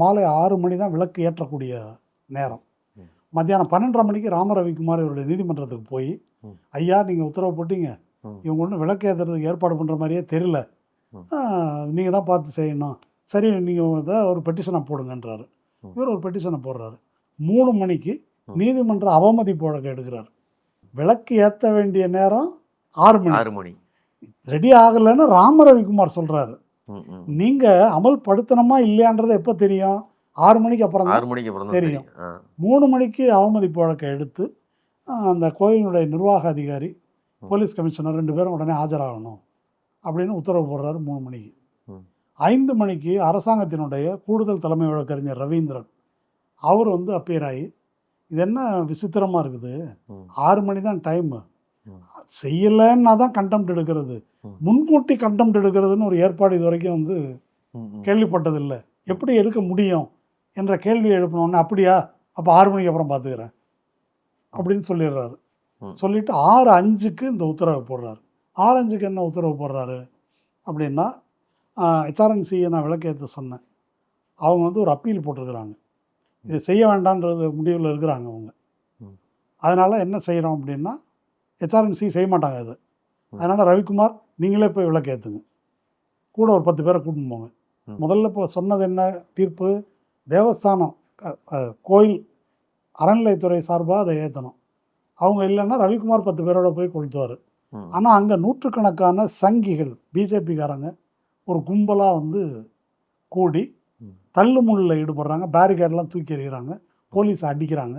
மாலை ஆறு மணி தான் விளக்கு ஏற்றக்கூடிய நேரம். மத்தியானம் பன்னெண்டரை மணிக்கு ராம ரவிக்குமார் இவருடைய நீதிமன்றத்துக்கு போய். ஐயா நீங்கள் உத்தரவு போட்டீங்க. இவங்க ஒன்றும் விளக்கு ஏற்றுறதுக்கு ஏற்பாடு பண்ணுற மாதிரியே தெரியல. நீங்கள் தான் பார்த்து செய்யணும் சரி நீங்கள் இதை ஒரு பெட்டிஷனை போடுங்கன்றாரு. இவர் ஒரு பெட்டிஷனை போடுறாரு மூணு மணிக்கு. நீதிமன்ற அவமதிப்பு வழக்கு எடுக்கிறார் விளக்கு ஏற்ற வேண்டிய நேரம் ஆறு மணி ஆறு மணி ரெடி ஆகலைன்னு ராம ரவிக்குமார் சொல்கிறாரு நீங்கள் அமல்படுத்தணுமா இல்லையான்றது எப்போ தெரியும் ஆறு மணிக்கு அப்புறம் ஆறு மணிக்கு அப்புறம் தெரியும். மூணு மணிக்கு அவமதிப்பு வழக்கை எடுத்து அந்த கோயிலினுடைய நிர்வாக அதிகாரி. போலீஸ் கமிஷனர் ரெண்டு பேரும் உடனே ஆஜராகணும் அப்படின்னு உத்தரவு போடுறாரு மூணு மணிக்கு. ஐந்து மணிக்கு அரசாங்கத்தினுடைய கூடுதல் தலைமை வழக்கறிஞர் ரவீந்திரன் அவர் வந்து அப்பியர் ஆகி இது என்ன விசித்திரமாக இருக்குது. ஆறு மணி தான் டைமு. செய்யலைன்னா தான் கண்டெம்ட் எடுக்கிறது. முன்கூட்டி கண்டெம்ட் எடுக்கிறதுன்னு ஒரு ஏற்பாடு இது வரைக்கும் வந்து. கேள்விப்பட்டதில்லை. எப்படி எடுக்க முடியும் என்ற கேள்வி எழுப்பினோடனே அப்படியா? அப்போ ஆறு மணிக்கு அப்புறம் பார்த்துக்கிறேன் அப்படின்னு சொல்லிடுறாரு. சொல்லிட்டு ஆறு அஞ்சுக்கு இந்த உத்தரவு போடுறாரு. ஆறு அஞ்சுக்கு என்ன உத்தரவு போடுறாரு? அப்படின்னா ஹெச்ஆர்என்சியை நான் விளக்கேற்ற சொன்னேன். அவங்க வந்து ஒரு அப்பீல் போட்டிருக்கிறாங்க. இது செய்ய வேண்டான்றது முடிவில் இருக்கிறாங்க அவங்க. அதனால் என்ன செய்கிறோம் அப்படின்னா ஹெச்ஆர்என்சி செய்ய மாட்டாங்க ம். அதனால் ரவிக்குமார் நீங்களே போய் விளக்கேற்றுங்க கூட ஒரு பத்து பேரை கூட்டின்னு போங்க. முதல்ல இப்போ சொன்னது என்ன தீர்ப்பு? தேவஸ்தானம் கோயில் அறநிலைத்துறை சார்பாக அதை ஏற்றணும் அவங்க இல்லைன்னா ரவிக்குமார் பத்து பேரோட போய் கொளுத்துவார். ஆனால் அங்கே நூற்றுக்கணக்கான சங்கிகள் பிஜேபிக்காரங்க ஒரு கும்பலாக வந்து கூடி. தள்ளுமுள்ளில் ஈடுபடுறாங்க. பேரிகேட்லாம் தூக்கி எறிகிறாங்க. போலீஸ் அடிக்கிறாங்க.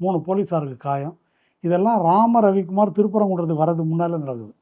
மூணு போலீஸாருக்கு காயம். இதெல்லாம் ராம ரவிக்குமார் திருப்பரங்குன்றதுக்கு வர்றதுக்கு முன்னால் நடக்குது.